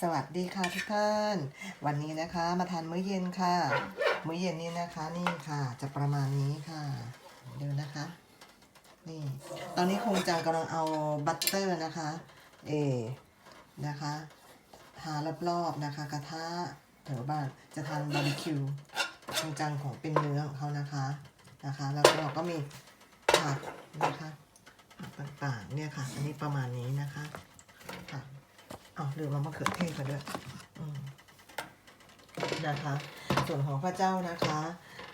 สวัสดีค่ะทุกท่าน วันนี้นะคะมาทานมื้อเย็นค่ะ มื้อเย็นนี้นะคะนี่ค่ะ จะประมาณนี้ค่ะดูนะคะ นี่ ตอนนี้คงจังกำลังเอาบัตเตอร์นะคะ เอนะคะทารอบๆนะคะ กระทะแถวบ้านจะทานบาร์บีคิวคงจังของเป็นเนื้อของเขานะคะนะคะ แล้วก็เราก็มีผักนะคะผักต่างๆเนี่ยค่ะ อันนี้ประมาณนี้นะคะค่ะ เอาลืมเอามะเขือเทศมาด้วยนะคะ ส่วนของข้าเจ้านะคะ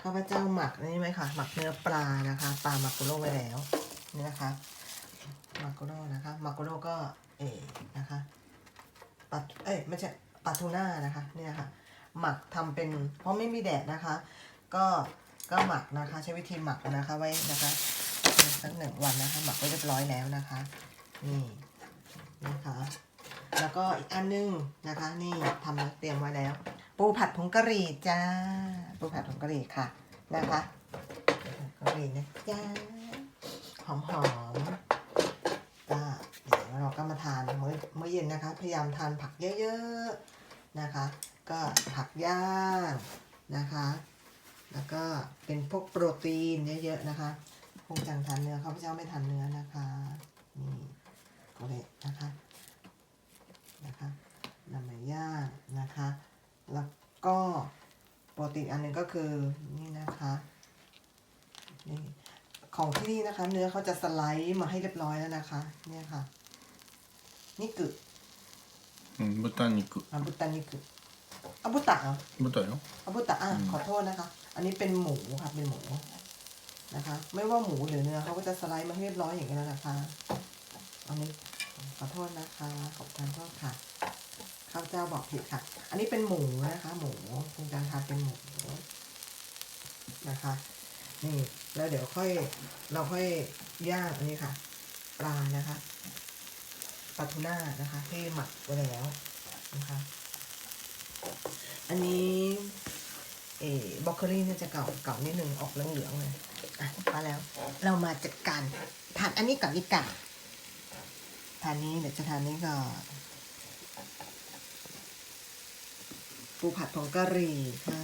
ข้าพเจ้าหมักนี่ไหมคะหมักเนื้อปลานะคะ ปลามากุโรไว้แล้วนี่นะคะมากุโรนะคะมากุโรก็เอนะคะปลาเอ้ยไม่ใช่ปลาทูน่านะคะเนี่ยค่ะหมักทำเป็นเพราะไม่มีแดดนะคะ ก็ก็หมักนะคะ ใช้วิธีหมักนะคะไว้นะคะสักหนึ่งวันนะคะ หมักไว้เรียบร้อยแล้วนะคะ นี่นะคะ แล้วก็อีกอันนึงนะคะ นี่ทำแล้วเตรียมไว้แล้ว ปูผัดผงกะหรี่จ้า ปูผัดผงกะหรี่ค่ะนะคะกะหรี่นะจ้าหอมหอมๆก็เดี๋ยวเราก็มาทานเมื้อมื้อเย็นนะคะ พยายามทานผักเยอะๆนะคะ ก็ผักย่างนะคะ แล้วก็เป็นพวกโปรตีนเยอะๆนะคะคงจังทานเนื้อข้าพเจ้าไม่ทานเนื้อนะคะนี่ก็เลยนะคะ นะคะนำมาย่างนะคะ แล้วก็โปรตีนอันนึงก็คือนี่นะคะนี่ของที่นี่นะคะ เนื้อเขาจะสไลด์มาให้เรียบร้อยแล้วนะคะ เนี่ยค่ะนี่กึอืบุตานิกุอบุตานิกึอาบุตะเหรอบุตะเนาะอาบุตะอะขอโทษนะคะ อันนี้เป็นหมูค่ะเป็นหมูนะคะ ไม่ว่าหมูหรือเนื้อเขาก็จะสไลด์มาให้เรียบร้อยอย่างนี้แล้วนะคะอันนี้ ขอโทษนะคะขอบคุณโทษค่ะข้าวเจ้าบอกผิดค่ะ อันนี้เป็นหมูนะคะ หมูคุณจังทานเป็นหมูนะคะนี่แล้วเดี๋ยวค่อยเราค่อยย่างอันนี้ค่ะ ปลานะคะปลาทูน่านะคะ ที่หมักไว้แล้วนะคะ อันนี้เออบล็อกโคลี่เนี่ยจะเก่าเก่านิดนึงออกเหลืองๆเลยอะมาแล้ว เรามาจัดการทานอันนี้ก่อนดีกว่า ทานนี้เดี๋ยวจะทานนี้ก่อนปูผัดผงกะหรี่ค่ะ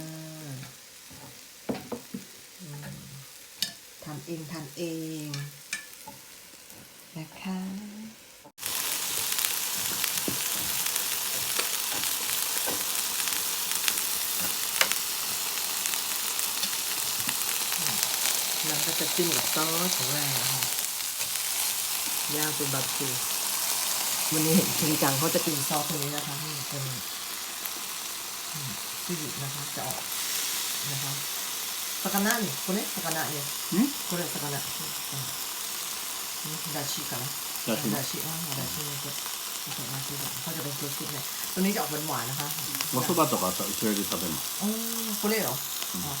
ทำเองทานเองนะคะเราก็จะจิ้มกับซอสของเราค่ะย่างเป็นบาร์บีคิว วันนี้เห็นคุณจังเขาจะกินซอสตัวนี้นะคะนี่เป็นอืมที่หยิบนะคะจะออกนะคะสกานะนี่คนนี้สกานะเนี่ย んこれ魚だしかなだしだしอ่าだしนี่ก็ผสมมาคือแบบเขาจะเป็นซุปๆเนี่ยตัวนี้จะออกหวานๆนะคะ お蕎麦とかさそれで食べます。 อ๋อคุณเล่เหรออ๋อ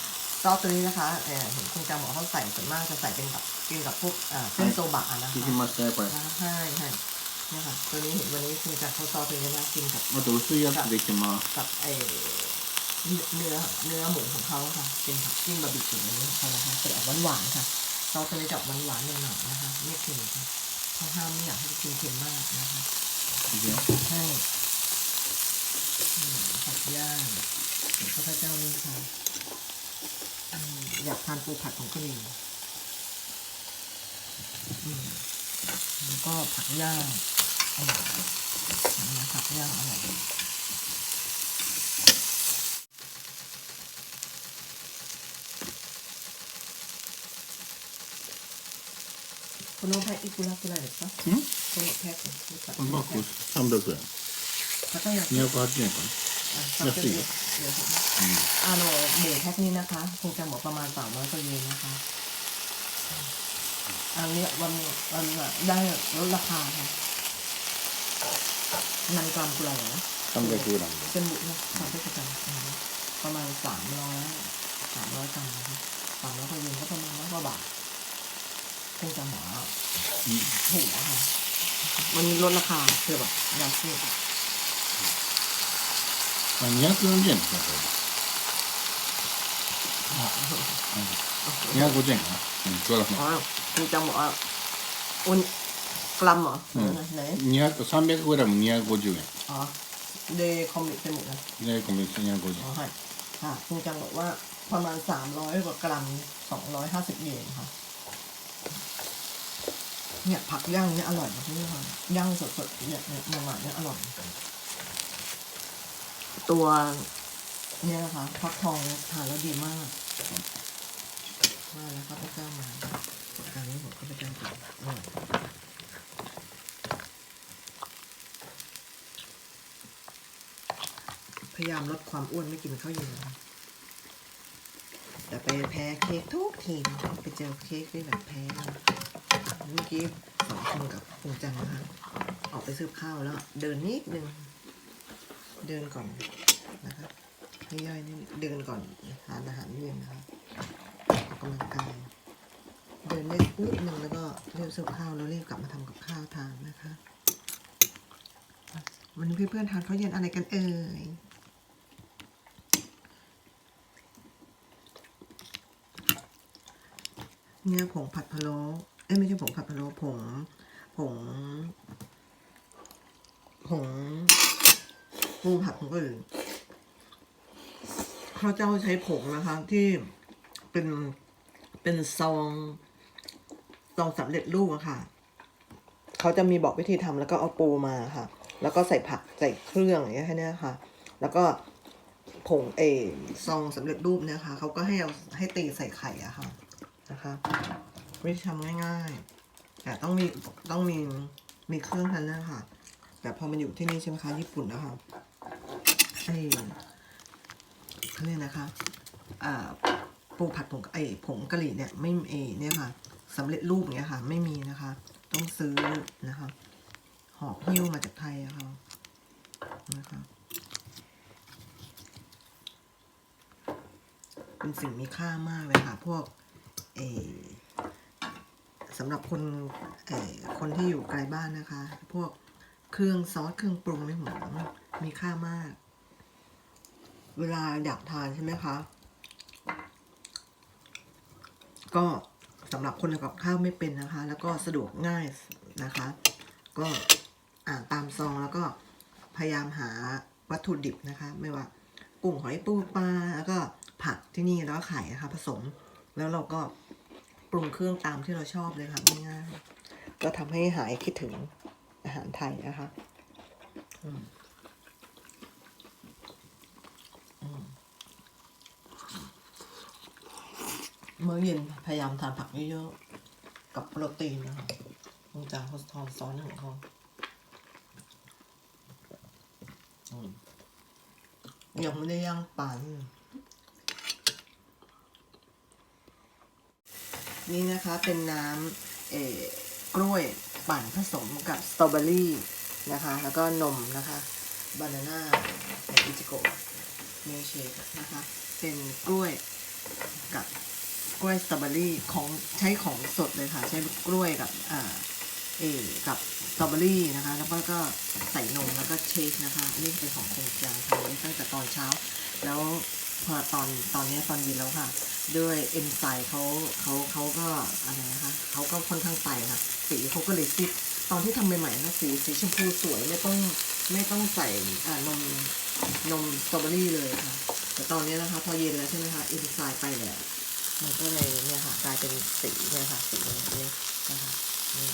ซอสตัวนี้นะคะเออเห็นคุณจาบอกเขาใส่ส่วนมากจะใส่เป็นกับกินกับพวกเอ่อเส้นโซบะนะคะ 聞きましたよこれ。 นะคะใช่ใช่ เนี่ยค่ะตัวนี้เห็นวันนี้คุณจากเขาซอสตัวนี้นะกินกับ あと薄いやつできます。 กับเออเนื้อเนื้อหมูของเขาค่ะ เป็นผักจิ้มบาร์บีคิวนี้ของเขานะคะจะออกหวานๆค่ะ ซอสตัวนี้จะออกหวานๆหน่อยๆนะคะไม่เค็มค่ะเพราะห้ามไม่อยากให้กินเค็มมากนะคะ いくよ。 ให้อืมผัดย่างเดี๋ยวข้าพเจ้านี่ค่ะอืมอยากทานปูผัดของกะหรี่อืมแล้วก็ผักย่าง อร่อยอืมผักย่างอร่อยこのパイいくらくらいですかん？このパイいくらこのバッグ三百円。高いやつ二百八十円かな。安いよ。あのหมูแพ็คนี้นะคะคงจะหมดประมาณสามร้อยกว่าเยนนะคะ อันนี้วันวันน่ะได้ลดราคาค่ะ นันกรัมกุหลาบนะ 상당히 좋은 안 เส้นบุกนสามเส้นปรัจประมาณสามร้อยสามร้อยกรัมนสามร้อยกว่าก็ประมาณร้อยกว่าบาทคงจะหมาถูกนะคะมันนี้ลดราคาคือแบบอยากซื้อ 한 240엔250엔 응, 좋아라 อ๋อคงจะบอกว่าวัน กรัมเหรอ うん ไหน 二百三百グラム二百五十円。 อ๋อ เดย์คอมมิตไปหมดนะ でコンビニ250 อ๋อให้ค่ะคุณจังบอกว่าประมาณสามร้อยกว่ากรัมสองร้อยห้าสิบเยนค่ะ เนี่ยผักย่างเนี่ยอร่อยนะพี่ค่ะย่างสดๆเนี่ยเนี่ยใหม่ๆเนี่ยอร่อย ตัวเนี่ยนะคะฟักทองเนี่ยทานแล้วดีมากว่าแล้วครับพระเจ้ามา พยายามลดความอ้วนไม่กินข้าวเย็นแต่ไปแพ้เค้กทุกทีไปเจอเค้กที่แบบแพ้เมื่อกี้สองคนกับคุณจังนะคะออกไปซื้อข้าวแล้ว เดินนิดนึง เดินก่อนนะครับให้ย่อยนิดเดินก่อนทานอาหารเย็นนะครับออกกำลังกายเดินได้นิดนึงแล้วก็เรียบซื้อข้าวแล้วรีบกลับมาทำกับข้าวทานนะคะวันนี้เพื่อนๆทานข้าวเย็นอะไรกันเอ่ย เนี่ยผงผัดพะโล้เอ้ยไม่ใช่ผงผัดพะโล้ผงผงผงปูผัดผงกะหรี่เขาเจ้าใช้ผงนะคะ ที่เป็นเป็นซองซองสำเร็จรูปอะค่ะเขาจะมีบอกวิธีทำแล้วก็เอาปูมาค่ะ แล้วก็ใส่ผักใส่เครื่องอย่างเงี้ยแค่นี้ค่ะ แล้วก็ผงเออซองสำเร็จรูปเนี่ยค่ะเขาก็ให้เอาให้ตีใส่ไข่อะค่ะ นะคะวิธีทำง่าย ๆ แต่ต้องมีต้องมีมีเครื่องทันนะค่ะแต่พอมันอยู่ที่นี่ใช่ไหมคะญี่ปุ่นนะคะไอ้เขาเรียกนะคะอ่าปูผัดผงไอ้ผงกะหรี่เนี่ยไม่เอเนี่ยค่ะสำเร็จรูปอย่างเงี้ยค่ะ ไม่มีนะคะ ต้องซื้อนะคะหอบหิ้วมาจากไทยอะค่ะนะคะเป็นสิ่งมีค่ามากเลยค่ะ พวก สำหรับคนคนที่อยู่ไกลบ้านนะคะ พวกเครื่องซอสเครื่องปรุงในหัวมีค่ามาก เวลาอยากทานใช่ไหมคะ ก็สำหรับคนทำกับข้าวไม่เป็นนะคะ แล้วก็สะดวกง่ายนะคะ ก็อ่านตามซองแล้วก็พยายามหาวัตถุดิบนะคะ ไม่ว่ากุ้งหอยปูปลาแล้วก็ผักที่นี่แล้วก็ไข่นะคะ ผสม แล้วเราก็ ปรุงเครื่องตามที่เราชอบเลยค่ะง่ายๆก็ทำให้หายคิดถึงอาหารไทยนะคะอืมอืมมื้อเย็นพยายามทานผักเยอะๆ กับโปรตีนนะคะลงจากโฮสทอนซ้อนของเขาอยังไม่ได้ย่างปลาเลย นี่นะคะเป็นน้ำเอ่อกล้วยปั่นผสมกับสตรอเบอรี่นะคะ แล้วก็นมนะคะบานาน่าอิจิโกะมิลเชคนะคะ เป็นกล้วยกับกล้วยสตรอเบอรี่ของใช้ของสดเลยค่ะ ใช้กล้วยกับอ่าเออกับสตรอเบอรี่นะคะ แล้วก็ใส่นมแล้วก็เชคนะคะนี่เป็นของคงจางทำไว้ตั้งแต่ตอนเช้า แล้วพอตอนตอนนี้ตอนเย็นแล้วค่ะ ด้วยเอนไซม์เขาเขาเขาก็อะไรนะคะเขาก็ค่อนข้างไปค่ะ สีเขาก็เลยซีดตอนที่ทำใหม่ๆนะสีสีชมพูสวยไม่ต้องไม่ต้องใส่อ่านมนมสตรอเบอรี่เลยค่ะ แต่ตอนนี้นะคะ พอเย็นแล้วใช่ไหมคะเอนไซม์ไปแล้วมันก็เลยเนี่ยค่ะกลายเป็นสีเนี่ยค่ะสีแบบนี้นะคะนี่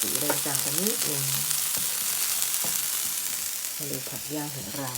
สีเริ่มจางกันนิดนึงทะเลผัดย่างของเรา